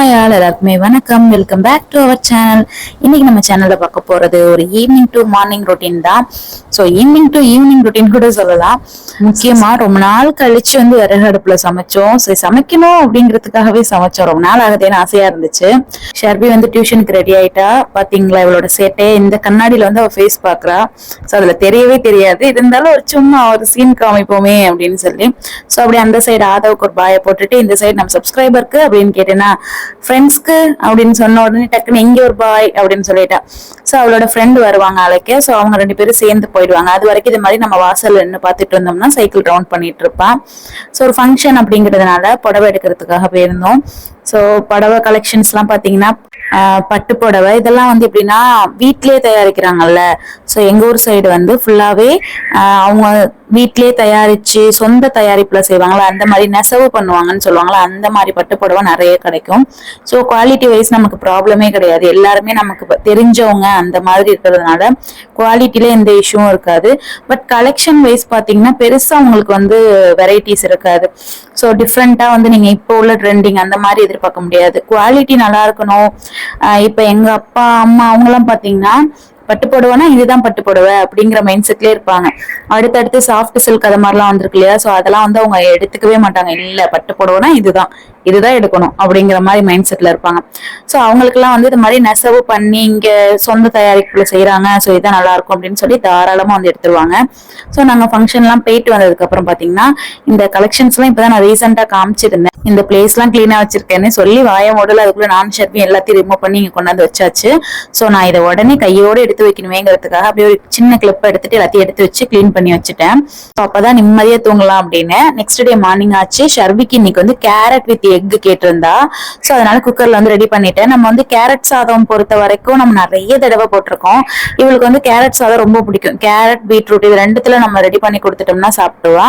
Hi all எல்லாருக்குமே வணக்கம். Welcome back to our channel இன்னைக்கு நம்ம சேனல்ல பார்க்க போறது ஒரு ஈவினிங் டு மார்னிங் ரொட்டீன் தான். So evening to evening routine கூட சொல்லலாம். முக்கியமா ரொம்ப நாள் கழிச்சு வந்து விறகு அடுப்புல சமைச்சோம். சரி சமைக்கணும் அப்படிங்கிறதுக்காகவே சமைச்சோம். ரொம்ப நாள் ஆகுதேன்னு ஆசையா இருந்துச்சு. ஷர்பி வந்து டியூஷனுக்கு ரெடி ஆயிட்டா. பாத்தீங்களா இவளோட சேட்டையை இந்த கண்ணாடியில வந்து அவ ஃபேஸ் பாக்குறா ஸோ அதுல தெரியவே தெரியாது. இருந்தாலும் ஒரு சும்மா ஒரு சீன் காமிப்போமே அப்படின்னு சொல்லி. ஸோ அப்படி அந்த சைடு ஆதவுக்கு ஒரு பாயை போட்டுட்டு இந்த சைடு நம்ம சப்ஸ்கிரைபருக்கு அப்படின்னு கேட்டேன்னா ஃப்ரெண்ட்ஸ்க்கு அப்படின்னு சொன்ன உடனே டக்குன்னு இங்கே ஒரு பாய் அப்படின்னு சொல்லிட்டா. ஸோ அவளோட ஃப்ரெண்டு வருவாங்க அழைக்க. ஸோ அவங்க ரெண்டு பேரும் சேர்ந்து போயிடுவாங்க. அது வரைக்கும் இது மாதிரி நம்ம வாசல் நின்று பார்த்துட்டு இருந்தோம்னா சைக்கிள் ரவுண்ட் பண்ணிட்டு இருப்பான் ஸோ ஒரு ஃபங்க்ஷன் அப்படிங்கிறதுனால புடவை எடுக்கிறதுக்காக போயிருந்தோம். ஸோ புடவை கலெக்ஷன்ஸ்லாம் பார்த்தீங்கன்னா பட்டு புடவை. இதெல்லாம் வந்து எப்படின்னா வீட்லேயே தயாரிக்கிறாங்கல்ல. ஸோ எங்கள் ஊர் சைடு வந்து ஃபுல்லாகவே அவங்க வீட்லயே தயாரிச்சு சொந்த தயாரிப்புல செய்வாங்களா? அந்த மாதிரி நெசவு பண்ணுவாங்கன்னு சொல்லுவாங்களா? அந்த மாதிரி பட்டு புடவை நிறைய கிடைக்கும். ஸோ குவாலிட்டி வைஸ் நமக்கு ப்ராப்ளமே கிடையாது. எல்லாருமே நமக்கு தெரிஞ்சவங்க அந்த மாதிரி இருக்கிறதுனால குவாலிட்டியில எந்த இஷ்யூவும் இருக்காது. பட் கலெக்ஷன் வைஸ் பார்த்தீங்கன்னா பெருசா உங்களுக்கு வந்து வெரைட்டிஸ் இருக்காது. ஸோ டிஃப்ரெண்ட்டாக வந்து நீங்கள் இப்போ உள்ள ட்ரெண்டிங் அந்த மாதிரி எதிர்பார்க்க முடியாது. குவாலிட்டி நல்லா இருக்கணும். இப்போ எங்கள் அப்பா அம்மா அவங்களாம் பார்த்தீங்கன்னா பட்டு புடவைனா இதுதான் பட்டு புடவை அப்படிங்கிற மைண்ட் செட்லயே இருப்பாங்க. அடுத்தடுத்து சாஃப்ட் சில்க் அது மாதிரிலாம் வந்திருக்கு இல்லையா? ஸோ அதெல்லாம் வந்து அவங்க எடுத்துக்கவே மாட்டாங்க. இல்லை பட்டு புடவைனா இதுதான். இதுதான் எடுக்கணும் அப்படிங்கிற மாதிரி மைண்ட் செட்ல இருப்பாங்க. ஸோ அவங்களுக்குலாம் வந்து இது மாதிரி நெசவு பண்ணி இங்க சொந்த தயாரிப்புல செய்யறாங்க ஸோ இதான் நல்லா இருக்கும் அப்படின்னு சொல்லி தாராளமா வந்து எடுத்துருவாங்க. ஸோ நாங்க ஃபங்க்ஷன்லாம் போயிட்டு வந்ததுக்கு அப்புறம் பாத்தீங்கன்னா இந்த கலெக்ஷன்ஸ்லாம் இப்பதான் நான் ரீசெண்டா காமிச்சிருந்தேன். இந்த பிளேஸ் எல்லாம் கிளீனா வச்சிருக்கேன்னு சொல்லி வாய மூடல அதுக்குள்ள நான் ஷர்பி எல்லாத்தையும் ரிமூவ் பண்ணி இங்க கொண்டாந்து வச்சாச்சு. ஸோ நான் இதை உடனே கையோட எடுத்து வைக்கணுமேங்கிறதுக்காக அப்படியே ஒரு சின்ன கிளிப்பை எடுத்துட்டு எல்லாத்தையும் எடுத்து வச்சு க்ளீன் பண்ணி வச்சுட்டேன். ஸோ அப்பதான் நிம்மதியா தூங்கலாம் அப்படின்னு நெக்ஸ்ட் டே மார்னிங் ஆச்சு. ஷர்விக்கு இன்னைக்கு வந்து கேரட் வித் எக் கேட்டிருந்தா. ஸோ அதனால குக்கர்ல வந்து ரெடி பண்ணிட்டேன். நம்ம வந்து கேரட் சாதம் பொறுத்த வரைக்கும் நம்ம நிறைய தடவை போட்டிருக்கோம். இவளுக்கு வந்து கேரட் சாதம் ரொம்ப பிடிக்கும். கேரட் பீட்ரூட் இது ரெண்டுத்துல நம்ம ரெடி பண்ணி கொடுத்துட்டோம்னா சாப்பிடுவா.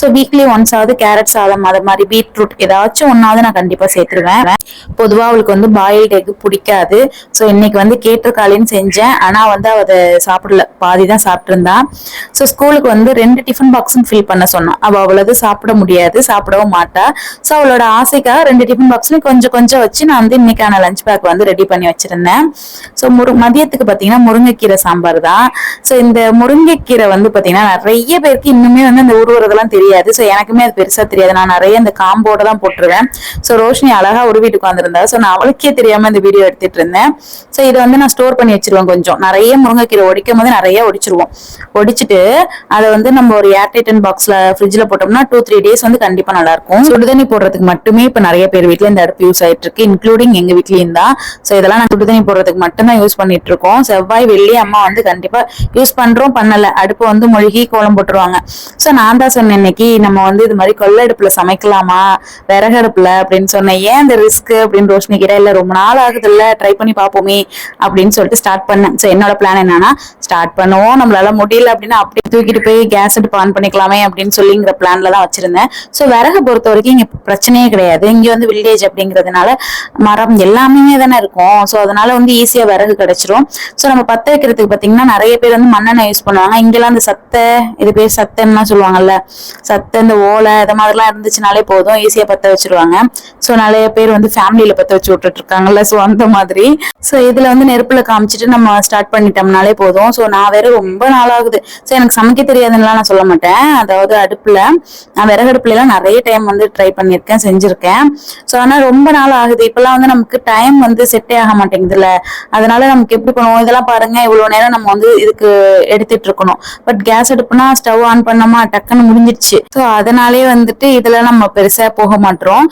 ஸோ வீக்லி ஒன்ஸ் ஆகுது கேரட் சாதம் அது மாதிரி பீட்ரூட் ஏதாச்சும் ஒன்னாவது நான் கண்டிப்பா சேர்த்துருவேன். பொதுவா அவளுக்கு வந்து பாயில்டு எக் பிடிக்காது. ஸோ இன்னைக்கு வந்து கேட்டிருக்காளின்னு செஞ்சேன். ஆனா வந்து அவ அதை சாப்பிடல. பாதி தான் சாப்பிட்டிருந்தா. ஸோ ஸ்கூலுக்கு வந்து ரெண்டு டிஃபன் பாக்ஸும் ஃபில் பண்ண சொன்னான். அவ அவ்வளவு சாப்பிட முடியாது. சாப்பிடவும் மாட்டா. ஸோ அவளோட ஆசைக்காக ரெண்டு டிஃபன் பாக்ஸ்லையும் கொஞ்சம் கொஞ்சம் வச்சு நான் வந்து இன்னைக்கான லஞ்ச் பேக் வந்து ரெடி பண்ணி வச்சிருந்தேன். ஸோ முரு மதியத்துக்கு பார்த்தீங்கன்னா முருங்கைக்கீரை சாம்பார் தான். ஸோ இந்த முருங்கைக்கீரை வந்து பார்த்தீங்கன்னா நிறைய பேருக்கு இன்னுமே வந்து அந்த உருவுறதெல்லாம் தெரியாது. ஸோ எனக்குமே அது பெருசாக தெரியாது. நான் நிறைய இந்த காம்போட தான் போட்டுருவேன். ஸோ ரோஷினி ஒரு உருவிட்டு உட்காந்துருந்தா ஸோ நான் அவளுக்கே தெரியாமல் இந்த வீடியோ எடுத்துட்டு இருந்தேன். ஸோ இதை வந்து நான் ஸ்டோர் பண்ணி வச்சிருவேன் கொஞ்சம். நிறைய முருங்கைக்கீரை ஒடிக்கும் போது நிறைய ஒடிச்சிருவோம். ஒடிச்சிட்டு அதை வந்து நம்ம ஒரு ஏர்டைட்டன் பாக்ஸ்ல ஃப்ரிட்ஜில் போட்டோம்னா டூ த்ரீ டேஸ் வந்து கண்டிப்பாக நல்லா இருக்கும். சுடுதண்ணி போடுறதுக்கு மட்டுமே இப்ப நிறைய பேர் வீட்டில் இந்த அடுப்பு யூஸ் ஆயிட்டு இருக்கு இன்க்ளூடிங் எங்க வீட்லயும் தான். ஸோ இதெல்லாம் நான் சுடுதண்ணி போடுறதுக்கு மட்டும்தான் யூஸ் பண்ணிட்டு இருக்கோம். செவ்வாய் வெள்ளி அம்மா வந்து கண்டிப்பா யூஸ் பண்றோம் பண்ணல. அடுப்பு வந்து மொழிகி கோலம் போட்டுருவாங்க. ஸோ நான் தான் சொன்னேன் இன்னைக்கு நம்ம வந்து இது மாதிரி கொள்ள சமைக்கலாமா? விறகு அப்படின்னு சொன்னேன். ஏன் இந்த ரிஸ்க் அப்படின்னு ரோஷினி கிட்ட இல்ல ரொம்ப நாள் ஆகுது இல்ல ட்ரை பண்ணி பார்ப்போமே அப்படின்னு சொல்லிட்டு ஸ்டார்ட் பண்ணேன். ஸோ என்னோட பிளான் என்னன்னா ஸ்டார்ட் பண்ணுவோம். நம்மளால முடியல அப்படின்னா அப்படியே தூக்கிட்டு போய் கேஸ் அடுப்பு ஆன் பண்ணிக்கலாமே அப்படின்னு சொல்லிங்கிற பிளான்ல தான் வச்சிருந்தேன். ஸோ விறகு பொறுத்த வரைக்கும் இங்க பிரச்சனையே கிடையாது. இங்க வந்து வில்லேஜ் அப்படிங்கிறதுனால மரம் எல்லாமே தானே இருக்கும். ஸோ அதனால வந்து ஈஸியா விறகு கிடைச்சிரும். ஸோ நம்ம பத்த வைக்கிறதுக்கு பாத்தீங்கன்னா நிறைய பேர் வந்து மண்ணெண்ணெய் யூஸ் பண்ணுவாங்க. இங்கெல்லாம் அந்த சத்தை இது பேர் சத்தம்லாம் சொல்லுவாங்கல்ல. சத்தை இந்த ஓலை இது மாதிரிலாம் இருந்துச்சுனாலே போதும். ஈஸியா பத்த வச்சிருவாங்க. ஸோ நிறைய பேர் வந்து ஃபேமிலியில பத்த வச்சு விட்டுட்டு இருக்காங்கல்ல ஸோ அந்த மாதிரி. ஸோ இதுல வந்து நெருப்புல காமிச்சிட்டு நம்ம ஸ்டார்ட் பண்ணிட்டோம்னாலே போதும். ஸோ நான் வேற ரொம்ப நாளாகுது. ஸோ எனக்கு சமைக்க தெரியாதுன்னுலாம் நான் சொல்ல மாட்டேன். அதாவது அடுப்புல நான் விறகடுப்புல எல்லாம் நிறைய டைம் வந்து ட்ரை பண்ணியிருக்கேன் செஞ்சிருக்கேன். ஸோ ஆனால் ரொம்ப நாள் ஆகுது. இப்பெல்லாம் வந்து நமக்கு டைம் வந்து செட்டே ஆக மாட்டேங்குதுல்ல. அதனால நமக்கு எப்படி பண்ணுவோம்? இதெல்லாம் பாருங்க. இவ்வளோ நேரம் நம்ம வந்து இதுக்கு எடுத்துட்டு இருக்கணும். பட் கேஸ் அடுப்புனா ஸ்டவ் ஆன் பண்ணோமா? டக்குன்னு முடிஞ்சிருச்சு. ஸோ அதனாலே வந்துட்டு இதில் நம்ம பெருசாக போக மாட்டோம்.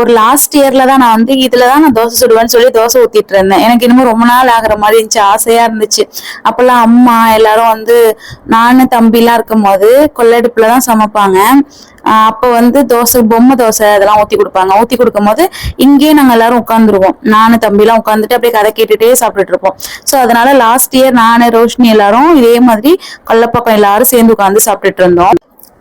ஒரு லாஸ்ட் இயர்ல தான் நான் வந்து இதில் தான் நான் தோசை சுடுவேன்னு சொல்லி தோசை ஊற்றிட்டு இருந்தேன். எனக்கு இன்னமும் ரொம்ப நாள் ஆகிற மாதிரி இருந்துச்சு. ஆசையாக இருந்துச்சு. அப்போல்லாம் அம்மா எல்லாரும் வந்து நான் தம்பிலாம் இருக்கும் போது கொள்ளடுப்புல தான் சமைப்பாங்க. அப்போ வந்து தோசை பொம்மை தோசை அதெல்லாம் ஊற்றி கொடுப்பாங்க. ஊத்தி கொடுக்கும் போது இங்கேயே நாங்க எல்லாரும் உட்காந்துருவோம் நானு தம்பி எல்லாம் உட்காந்துட்டு அப்படியே கதை கேட்டுட்டே சாப்பிட்டுட்டு இருப்போம். சோ அதனால லாஸ்ட் இயர் நானு ரோஷினி எல்லாரும் இதே மாதிரி கொல்லப்பக்கம் எல்லாரும் சேர்ந்து உட்காந்து சாப்பிட்டுட்டு இருந்தோம்.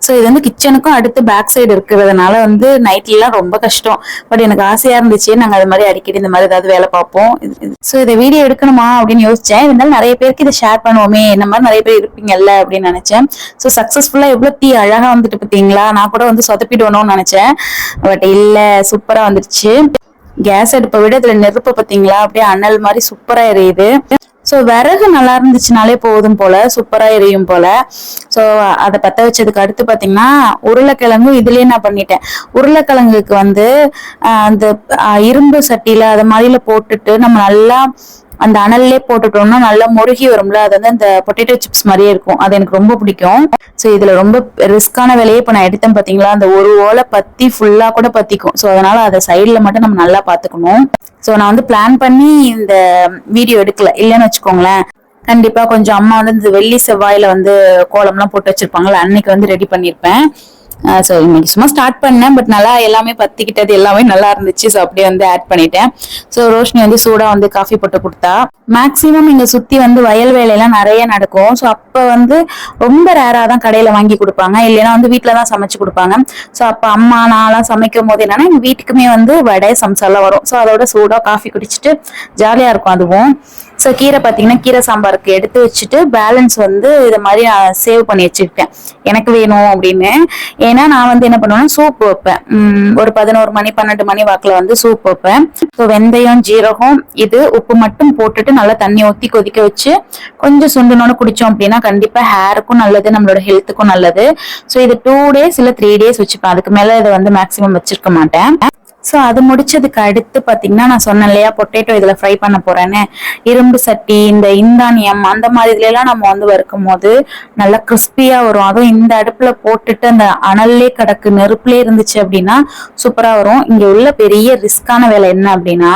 ஸோ இது வந்து கிச்சனுக்கும் அடுத்து பேக் சைடு இருக்கிறதுனால வந்து நைட்லாம் ரொம்ப கஷ்டம். பட் எனக்கு ஆசையா இருந்துச்சு. நாங்கள் அது மாதிரி அடிக்கடி இந்த மாதிரி ஏதாவது வேலை பார்ப்போம். ஸோ இதை வீடியோ எடுக்கணுமா அப்படின்னு யோசிச்சேன். இருந்தாலும் நிறைய பேருக்கு இதை ஷேர் பண்ணுவோமே இந்த மாதிரி நிறைய பேர் இருப்பீங்கல்ல அப்படின்னு நினைச்சேன். ஸோ சக்ஸஸ்ஃபுல்லாக எவ்வளோ தீ அழகா வந்துட்டு பார்த்தீங்களா? நான் கூட வந்து சொதப்பிடுவணும்னு நினைச்சேன். பட் இல்லை சூப்பராக வந்துருச்சு. கேஸ் அடுப்பை விட இதுல நெருப்பு பாத்தீங்களா அப்படியே அனல் மாதிரி சூப்பரா எரியுது. ஸோ விறகு நல்லா இருந்துச்சுனாலே போதும் போல சூப்பரா எரியும் போல. ஸோ அதை பற்ற வச்சதுக்கு அடுத்து பார்த்தீங்கன்னா உருளைக்கிழங்கும் இதுலயே நான் பண்ணிட்டேன். உருளைக்கிழங்குக்கு வந்து அந்த இரும்பு சட்டியில அதை மாதிரில போட்டுட்டு நம்ம நல்லா அந்த அனல்லே போட்டுட்டோம்னா நல்லா முருகி வரும்ல? அது வந்து அந்த பொட்டேட்டோ சிப்ஸ் மாதிரியே இருக்கும். அது எனக்கு ரொம்ப பிடிக்கும். ஸோ இதுல ரொம்ப ரிஸ்கான வேலையே இப்போ நான் எடுத்தேன் பாத்தீங்களா? அந்த ஒரு ஓலை பத்தி ஃபுல்லா கூட பத்திக்கும். ஸோ அதனால அதை சைட்ல மட்டும் நம்ம நல்லா பாத்துக்கணும். ஸோ நான் வந்து பிளான் பண்ணி இந்த வீடியோ எடுக்கல. இல்லைன்னு வச்சுக்கோங்களேன். கண்டிப்பா கொஞ்சம் அம்மா வந்து இந்த வெள்ளி செவ்வாயில வந்து கோலம்லாம் போட்டு வச்சிருப்பாங்கல்ல? அன்னைக்கு வந்து ரெடி பண்ணியிருப்பேன் ஸோ இன்னைக்கு சும்மா ஸ்டார்ட் பண்ணேன் பட் நல்லா எல்லாமே பத்திக்கிட்டது எல்லாமே நல்லா இருந்துச்சு ஸோ அப்படியே வந்து ஆட் பண்ணிட்டேன். ஸோ ரோஷினி வந்து சூடா வந்து காஃபி போட்டு கொடுத்தா. மேக்ஸிமம் இங்க சுத்தி வந்து வயல் வேலையெல்லாம் நிறைய நடக்கும். ஸோ அப்போ வந்து ரொம்ப ரேரா தான் கடையில வாங்கி கொடுப்பாங்க. இல்லைன்னா வந்து வீட்டில தான் சமைச்சு கொடுப்பாங்க. ஸோ அப்போ அம்மா நான்லாம் சமைக்கும் போது என்னன்னா எங்க வீட்டுக்குமே வந்து வடை சம்சாலாம் வரும். ஸோ அதோட சூடா காஃபி குடிச்சிட்டு ஜாலியா இருக்கும் அதுவும். ஸோ கீரை பார்த்தீங்கன்னா கீரை சாம்பாருக்கு எடுத்து வச்சுட்டு பேலன்ஸ் வந்து இதை மாதிரி நான் சேவ் பண்ணி வச்சுக்கிட்டேன் எனக்கு வேணும் அப்படின்னு. ஏன்னா நான் வந்து என்ன பண்ணுவேன்னா சூப் வைப்பேன். ஒரு பதினோரு மணி பன்னெண்டு மணி வாக்கில் வந்து சூப் வைப்பேன். ஸோ வெந்தயம் ஜீரகம் இது உப்பு மட்டும் போட்டுட்டு நல்லா தண்ணி ஊற்றி கொதிக்க வச்சு கொஞ்சம் சுண்டுனோன்னு குடிச்சோம் அப்படின்னா கண்டிப்பாக ஹேருக்கும் நல்லது நம்மளோட ஹெல்த்துக்கும் நல்லது. ஸோ இது டூ டேஸ் இல்லை த்ரீ டேஸ் வச்சுப்பேன். அதுக்கு மேலே இதை வந்து மேக்ஸிமம் வச்சிருக்க மாட்டேன். ஸோ அது முடிச்சதுக்கு அடுத்து பார்த்தீங்கன்னா நான் சொன்னேன் இல்லையா பொட்டேட்டோ இதில் ஃப்ரை பண்ண போறேன்னு. இரும்பு சட்டி இந்த இந்தானியம் அந்த மாதிரி நம்ம வந்து வறுக்கும் போது நல்லா கிறிஸ்பியாக வரும். அதுவும் இந்த அடுப்பில் போட்டுட்டு அந்த அனல்லே கிடக்கு நெருப்புலே இருந்துச்சு அப்படின்னா சூப்பராக வரும். இங்கே உள்ள பெரிய ரிஸ்கான வேலை என்ன அப்படின்னா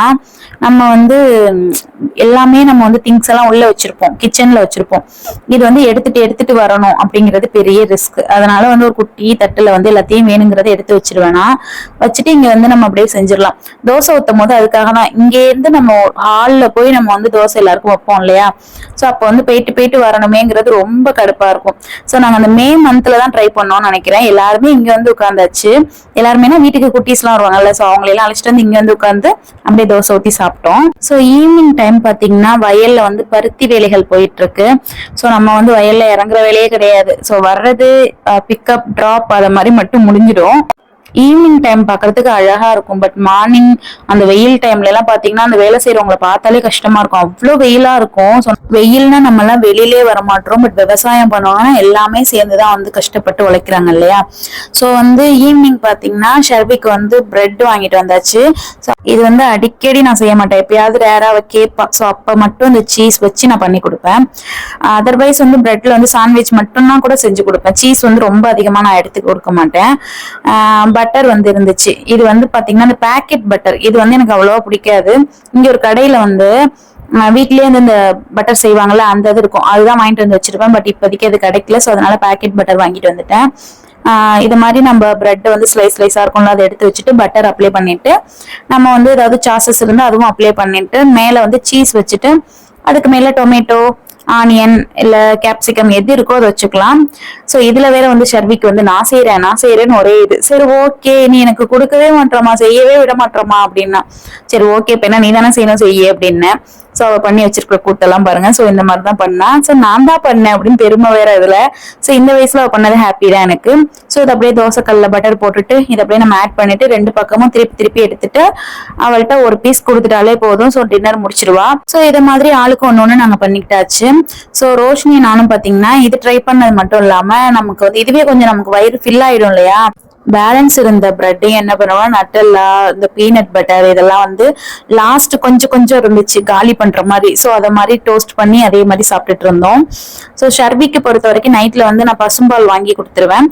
நம்ம வந்து எல்லாமே நம்ம வந்து திங்ஸ் எல்லாம் உள்ளே வச்சிருப்போம் கிச்சனில் வச்சிருப்போம். இது வந்து எடுத்துட்டு எடுத்துட்டு வரணும் அப்படிங்கிறது பெரிய ரிஸ்க் அதனால வந்து ஒரு குட்டி தட்டில் வந்து எல்லாத்தையும் வேணுங்கிறத எடுத்து வச்சிருவேனா. வச்சுட்டு இங்கே வந்து நம்ம அப்படியே செஞ்சிடலாம். தோசை ஊத்தும் போது அதுக்காக தான் இங்க இருந்து நம்ம ஹாலில் போய் நம்ம வந்து தோசை எல்லாருக்கும் வைப்போம் இல்லையா? ஸோ அப்போ வந்து போயிட்டு போயிட்டு வரணுமேங்கிறது ரொம்ப கடுப்பாக இருக்கும். ஸோ நாங்கள் அந்த மே மந்த்தில் தான் ட்ரை பண்ணோம்னு நினைக்கிறேன். எல்லாருமே இங்கே வந்து உட்காந்தாச்சு. எல்லாருமே வீட்டுக்கு குட்டீஸ்லாம் வருவாங்கல்ல ஸோ அவங்களெல்லாம் அழைச்சிட்டு வந்து இங்கே வந்து உட்காந்து அப்படியே தோசை ஊற்றி சாப்பிட்டோம். ஸோ ஈவினிங் டைம் பார்த்தீங்கன்னா வயல்ல வந்து பருத்தி வேலைகள் போயிட்டு இருக்கு ஸோ நம்ம வந்து வயல்ல இறங்குற வேலையே கிடையாது. ஸோ வர்றது பிக்கப் ட்ராப் அதை மாதிரி மட்டும் முடிஞ்சிடும். ஈவினிங் டைம் பார்க்கறதுக்கு அழகா இருக்கும். பட் மார்னிங் அந்த வெயில் டைம்ல எல்லாம் பாத்தீங்கன்னா அந்த வேலை செய்யறவங்களை பார்த்தாலே கஷ்டமா இருக்கும். அவ்வளோ வெயிலா இருக்கும். வெயில்னா நம்ம எல்லாம் வெளியிலே வரமாட்டோம் பட் விவசாயம் பண்ணுவாங்கன்னா எல்லாமே சேர்ந்துதான் வந்து கஷ்டப்பட்டு உழைக்கிறாங்க இல்லையா? ஸோ வந்து ஈவினிங் பாத்தீங்கன்னா ஷர்விக்கு வந்து பிரெட் வாங்கிட்டு வந்தாச்சு. இது வந்து அடிக்கடி நான் செய்ய மாட்டேன். எப்பயாவது ரேரா அவ கேட்பா. ஸோ அப்ப மட்டும் இந்த சீஸ் வச்சு நான் பண்ணி கொடுப்பேன். அதர்வைஸ் வந்து பிரெட்ல வந்து சாண்ட்விச் மட்டும்தான் கூட செஞ்சு கொடுப்பேன். சீஸ் வந்து ரொம்ப அதிகமா நான் எடுத்து கொடுக்க மாட்டேன். பட் பட்டர் வந்து இருந்துச்சு இது வந்து பாத்தீங்கன்னா அந்த பேக்கெட் பட்டர் இது வந்து எனக்கு அவ்வளவா பிடிக்காது. இங்க ஒரு கடையில வந்து வீட்லயே வந்து இந்த பட்டர் செய்வாங்கல்ல அந்த இது இருக்கும். அதுதான் வாங்கிட்டு வந்து வச்சிருப்பேன். பட் இப்போதைக்கு அது கிடைக்கல. ஸோ அதனால பேக்கெட் பட்டர் வாங்கிட்டு வந்துட்டேன். இது மாதிரி நம்ம பிரெட் வந்து ஸ்லைஸ் ஸ்லைஸா இருக்கும்ல அதை எடுத்து வச்சுட்டு பட்டர் அப்ளை பண்ணிட்டு நம்ம வந்து ஏதாவது சாசஸ் இருந்தால் அதுவும் அப்ளை பண்ணிட்டு மேல வந்து சீஸ் வச்சுட்டு அதுக்கு மேல டொமேட்டோ ஆனியன் இல்ல கேப்சிகம் எது இருக்கோ அதை வச்சுக்கலாம். சோ இதுல வேற வந்து ஷர்விக்கு வந்து நான் செய்யறேன் நான் செய்யறேன்னு ஒரே இது. சரி ஓகே நீ எனக்கு கொடுக்கவே மாட்டோமா செய்யவே விட மாட்டோமா அப்படின்னா. சரி ஓகே இப்ப என்ன நீ தானே செய்யணும் செய்ய அப்படின்னு. சோ அவ பண்ணி வச்சிருக்கிற கூட்டெல்லாம் பாருங்க. சோ இந்த மாதிரி தான் பண்ணா. சோ நான் தான் பண்ணேன் அப்படின்னு பெருமை வேற இதுல. சோ இந்த வயசுல அவ பண்ணது ஹாப்பி தான் எனக்கு. சோ இது அப்படியே தோசை பட்டர் போட்டுட்டு இதை அப்படியே நம்ம ஆட் பண்ணிட்டு ரெண்டு பக்கமும் திருப்பி திருப்பி எடுத்துட்டு அவள்கிட்ட ஒரு பீஸ் கொடுத்துட்டாலே போதும். So dinner முடிச்சிருவா. சோ இதை மாதிரி ஆளுக்கு ஒன்று ஒன்று நாங்க பண்ணிக்கிட்டாச்சு. சோ ரோஷினி நானும் பாத்தீங்கன்னா இது ட்ரை பண்ணது மட்டும் இல்லாம நமக்கு வந்து இதுவே கொஞ்சம் நமக்கு வயிறு ஃபில் ஆயிடும் இல்லையா? பேலன்ஸ் இருந்த பிரெட்டையும் என்ன பண்ணுவோம் நட்டல்லா இந்த பீனட் பட்டர் இதெல்லாம் வந்து லாஸ்ட் கொஞ்சம் கொஞ்சம் இருந்துச்சு காலி பண்ற மாதிரி. ஸோ அதை மாதிரி டோஸ்ட் பண்ணி அதே மாதிரி சாப்பிட்டுட்டு இருந்தோம். ஸோ ஷர்விக்கு பொறுத்த வரைக்கும் நைட்ல வந்து நான் பசும்பால் வாங்கி கொடுத்துருவேன்.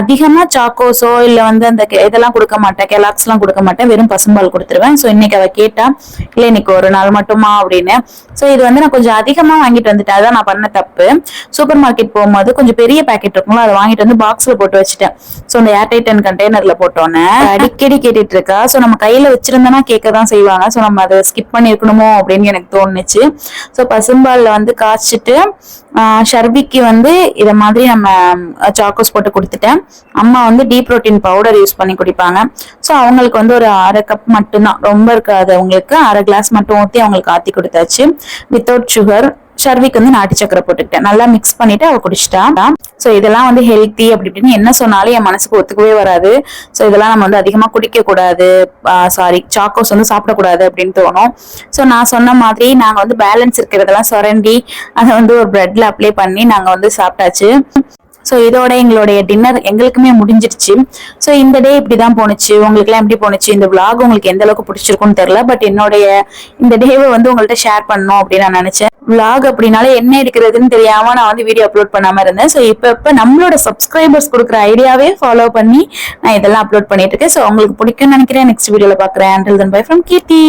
அதிகமா சாக்கோஸோ இல்லை வந்து அந்த கெ- இதெல்லாம் கொடுக்க மாட்டேன். கெலாக்ஸ்லாம் கொடுக்க மாட்டேன். வெறும் பசும்பால் கொடுத்துருவேன். ஸோ இன்னைக்கு அவ கேட்டா இல்லை இன்னைக்கு ஒரு நாள் மட்டுமா? அப்படின்னு. ஸோ இது வந்து நான் கொஞ்சம் அதிகமா வாங்கிட்டு வந்துட்டேன். அதான் நான் பண்ண தப்பு. சூப்பர் மார்க்கெட் போகும்போது கொஞ்சம் பெரிய பேக்கெட் இருக்கும்ல அதை வாங்கிட்டு வந்து பாக்ஸ்ல போட்டு வச்சுட்டேன். ஸோ அந்த ஏர்டைட்டன் கண்டெய்னர்ல போட்டோன்னே அடிக்கடி கேட்டுட்டு இருக்கா ஸோ நம்ம கையில வச்சிருந்தோம்னா கேட்க தான் செய்வாங்க. ஸோ நம்ம அதை ஸ்கிப் பண்ணிருக்கணுமோ அப்படின்னு எனக்கு தோணுச்சு. ஸோ பசும்பால்ல வந்து காய்ச்சிட்டு ஷர்விக்கு ஷர்பிக்கு வந்து இத மாதிரி நம்ம சாக்கோஸ் போட்டு கொடுத்துட்டேன். அம்மா வந்து டீ புரோட்டீன் பவுடர் யூஸ் பண்ணி குடிப்பாங்க. ஸோ அவங்களுக்கு வந்து ஒரு அரை கப் மட்டும்தான். ரொம்ப இருக்காது அவங்களுக்கு. அரை கிளாஸ் மட்டும் ஊற்றி அவங்களுக்கு ஆத்தி கொடுத்தாச்சு. வித்தவுட் சுகர் ஷர்விக்கு வந்து நாட்டு சக்கரை போட்டுக்கிட்டேன். நல்லா மிக்ஸ் பண்ணிட்டு அவ குடிச்சிட்டா. ஸோ இதெல்லாம் வந்து ஹெல்த்தி அப்படி இப்படின்னு என்ன சொன்னாலும் என் மனசுக்கு ஒத்துக்கவே வராது. ஸோ இதெல்லாம் நம்ம வந்து அதிகமாக குடிக்க கூடாது சாரி சாக்கோஸ் வந்து சாப்பிடக்கூடாது அப்படின்னு தோணும். ஸோ நான் சொன்ன மாதிரி நாங்கள் வந்து பேலன்ஸ் இருக்கிறதெல்லாம் சுரண்டி அதை வந்து ஒரு பிரெட்ல அப்ளை பண்ணி நாங்கள் வந்து சாப்பிட்டாச்சு. ஸோ இதோட எங்களுடைய டின்னர் எங்களுக்குமே முடிஞ்சிருச்சு ஸோ இந்த டே இப்படி தான் போணுச்சு. உங்களுக்குலாம் எப்படி போணுச்சு? இந்த விளாக் உங்களுக்கு எந்த அளவுக்கு பிடிச்சிருக்கும்னு தெரியல. பட் என்னுடைய இந்த டேவை வந்து உங்கள்ட்ட ஷேர் பண்ணணும் அப்படின்னு நான் நினைச்சேன். Vlog அப்படின்னாலே என்ன எடுக்கிறதுன்னு தெரியாம நான் வந்து வீடியோ அப்லோட் பண்ணாம இருந்தேன். ஸோ இப்போ இப்போ நம்மளோட சப்ஸ்கிரைபர்ஸ் கொடுக்குற ஐடியாவே ஃபாலோ பண்ணி நான் இதெல்லாம் அப்லோட் பண்ணிட்டு இருக்கேன். ஸோ உங்களுக்கு பிடிக்கும்னு நினைக்கிறேன். நெக்ஸ்ட் வீடியோல பார்க்குறேன். Until then bye from Keerthi